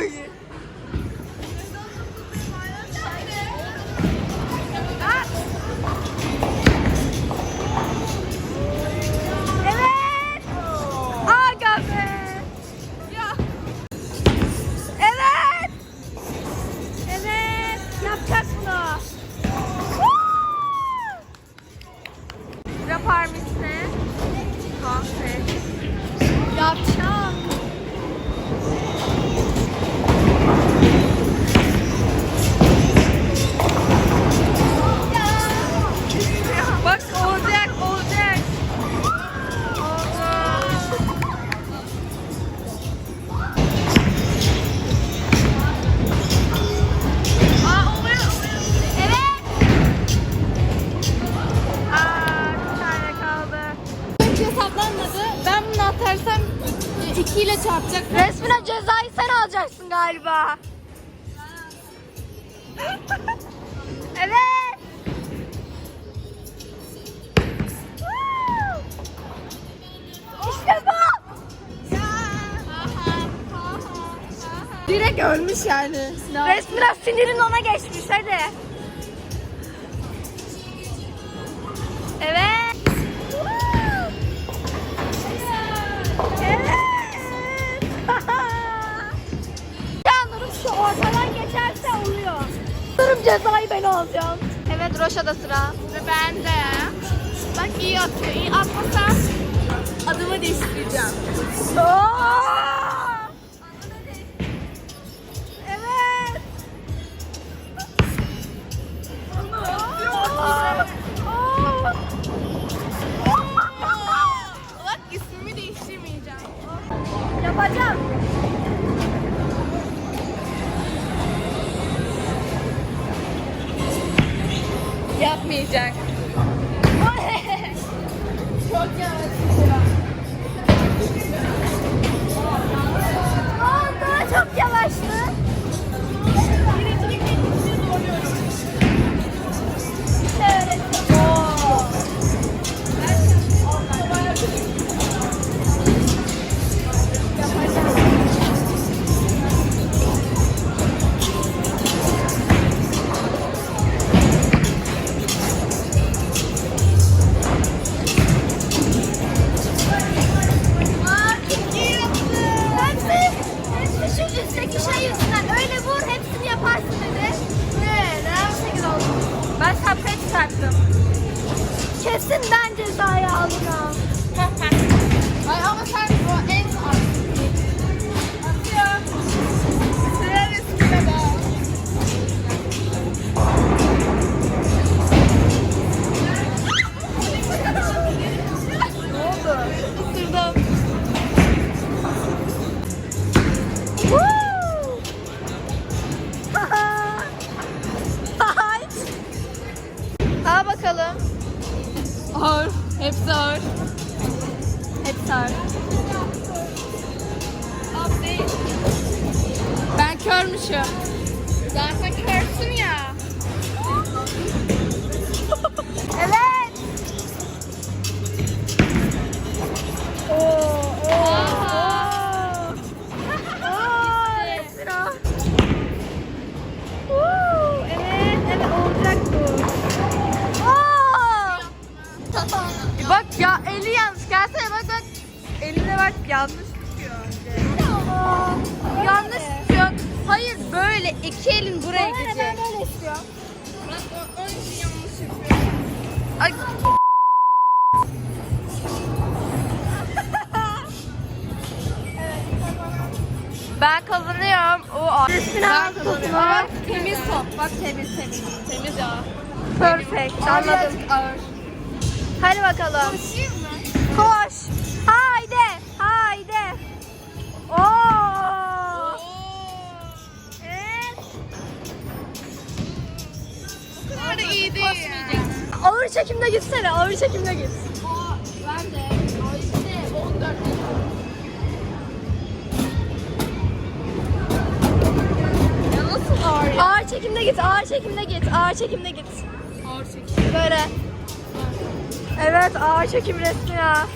Çok. göstersem 2 e, ile çarpacak. Resmine cezayı sen alacaksın galiba. evet. işte bu. Direkt ölmüş yani. Resmine sinirin ona geçmiş hadi. Roşa'da sıra. Ve ben de. Bak iyi atıyor. İyi atmasam adımı değiştireceğim. Oo! şey öyle vur hepsini yaparsın dedi. Böyle o şekilde oldu. Ben şapkayı çıkarttım. Kesin ben cezaya alacağım. Ay ama sen Ben kazanıyorum. O Ben kazanıyorum. Bak temiz top. Bak temiz temiz. Temiz ya. Perfect. Anladım. Ağır. Hadi bakalım. Koşayım mı? Koş. Haydi. Haydi. Oo. Evet. Bu kadar da iyi değil. Ağır çekimde gitsene. Ağır çekimde git. Ağır ya? Ağır çekimde git. Ağır çekimde git. Ağır çekimde git. Ağır çekim. Böyle. Evet ağır çekim resmi ya.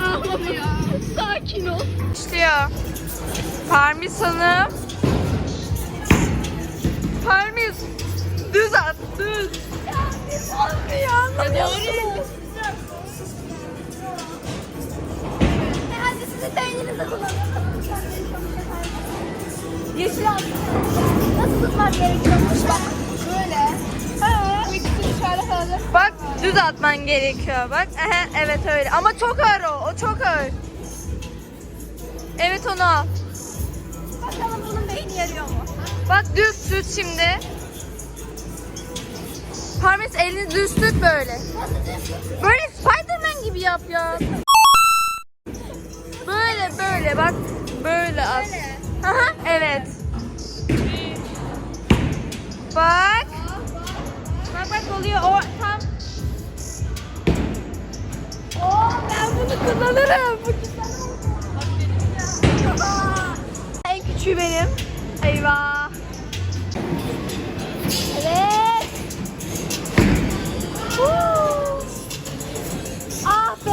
Ağlamıyor. Sakin ol. İşliyor. Parmis Hanım. Parmis. Düz at. Düz. Olmuyor. Ya sizin beyninizi kullanın. Yeşil altın. Nasıl tutmam gerekiyormuş bak. Bak düz atman gerekiyor. Bak ehe, evet öyle. Ama çok ağır o. O çok ağır. Evet onu al. Bakalım bunun beyni yarıyor mu? Bak düz tut şimdi. Parmis elini düz tut böyle. Böyle Spiderman gibi yap ya. Böyle böyle bak. Böyle at. Aha, evet. Bak oluyor. O tam. Oo ben bunu kullanırım. Bu güzel oldu. En küçüğü benim. Eyvah. Evet. Woo. Ah be.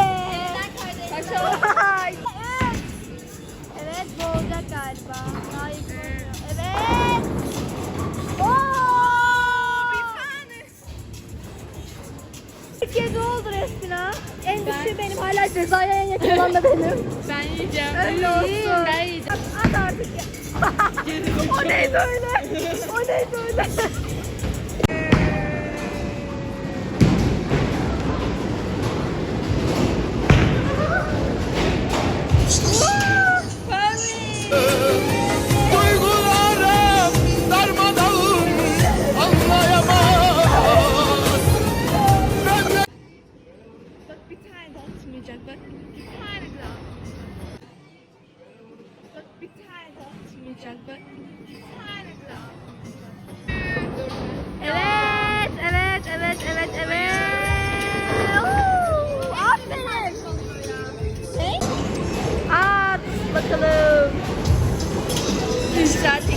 Ay. Evet. Evet bu olacak galiba. Cezaya en yakın olan da benim. Ben yiyeceğim. Öyle olsun. Ben yiyeceğim. At artık ya. O neydi öyle? O neydi öyle? রাজি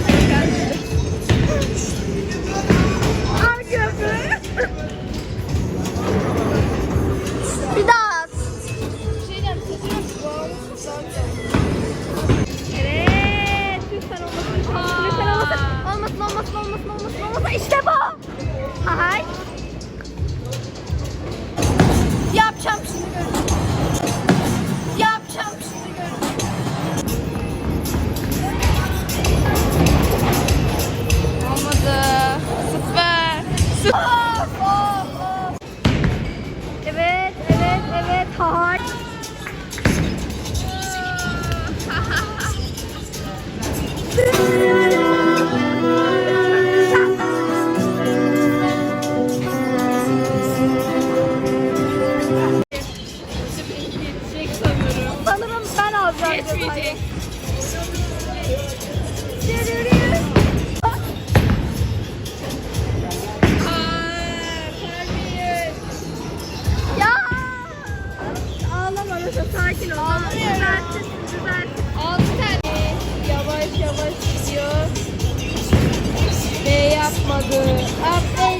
tutmadı. Aferin.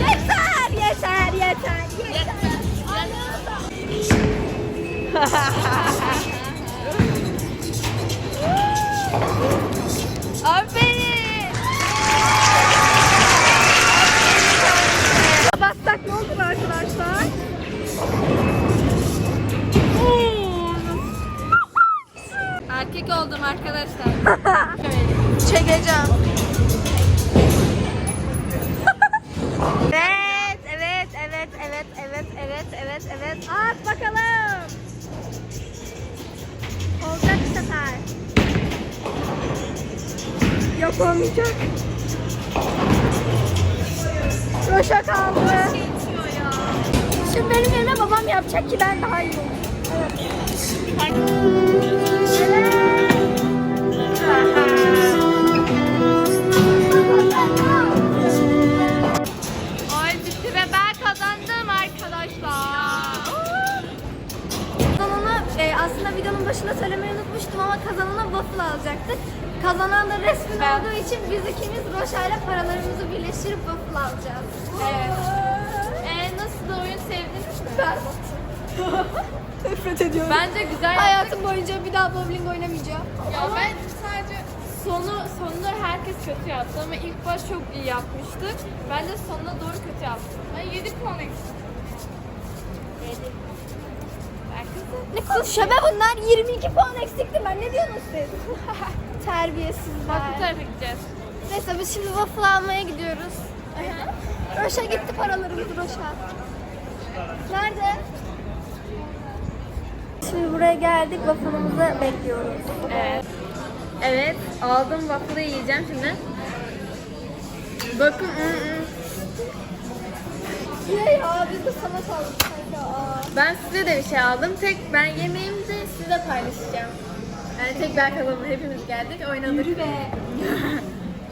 Yeter, yeter, yeter, yeter. Aferin. Bastak ne oldu arkadaşlar? Erkek oldum arkadaşlar. Çekeceğim. Evet, evet, evet, evet, evet, evet, evet, evet. At bakalım. Olacak bu sefer. Yapamayacak. Roşa kaldı. Şimdi benim yerime babam yapacak ki ben daha iyi olayım. Nefret ediyorum. Bence güzel yaptık. Hayatım boyunca bir daha bowling oynamayacağım. Ya ben sadece sonu sonunda herkes kötü yaptı ama ilk baş çok iyi yapmıştık. Ben de sonuna doğru kötü yaptım. Ben 7 puan eksik. 7. Ne konuşuyor be bunlar 22 puan eksikti ben ne diyorsunuz siz? Terbiyesizler. Bak bu tarafa gideceğiz. Neyse biz şimdi waffle almaya gidiyoruz. Roşa gitti paralarımız Roşa. Nerede? Şimdi buraya geldik waffle'ımızı bekliyoruz. Evet. Evet, aldım waffle'ı yiyeceğim şimdi. Bakın, ı, ı. Ne ya biz de sana kaldık kanka. Aa. ben size de bir şey aldım. Tek ben yemeğimizi size paylaşacağım. Yani tek ben kazandım. Hepimiz geldik, oynadık. Yürü be.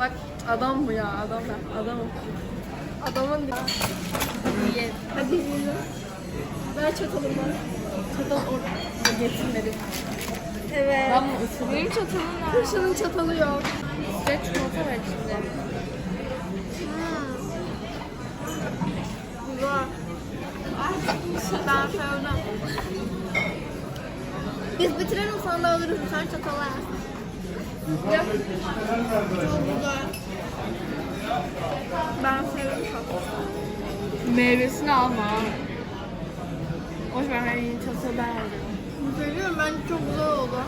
Bak adam bu ya, adam ben. Adamım. Adamın. Yiyelim. Hadi yürü. Ver çatalımı. Çatal orada getirmedim. Evet. Ben mi ısırayım? Benim çatalım var. Roşa'nın çatalı yok. Ve çikolata var içinde. Güzel. Ben sevdim. Biz bitirelim sonra da alırız tane çatala. Yok. Çok güzel. Ben sevdim çok. Meyvesini alma. Boş ver, ben yeni çatalı ben alacağım. Söylüyorum ben çok güzel oldu.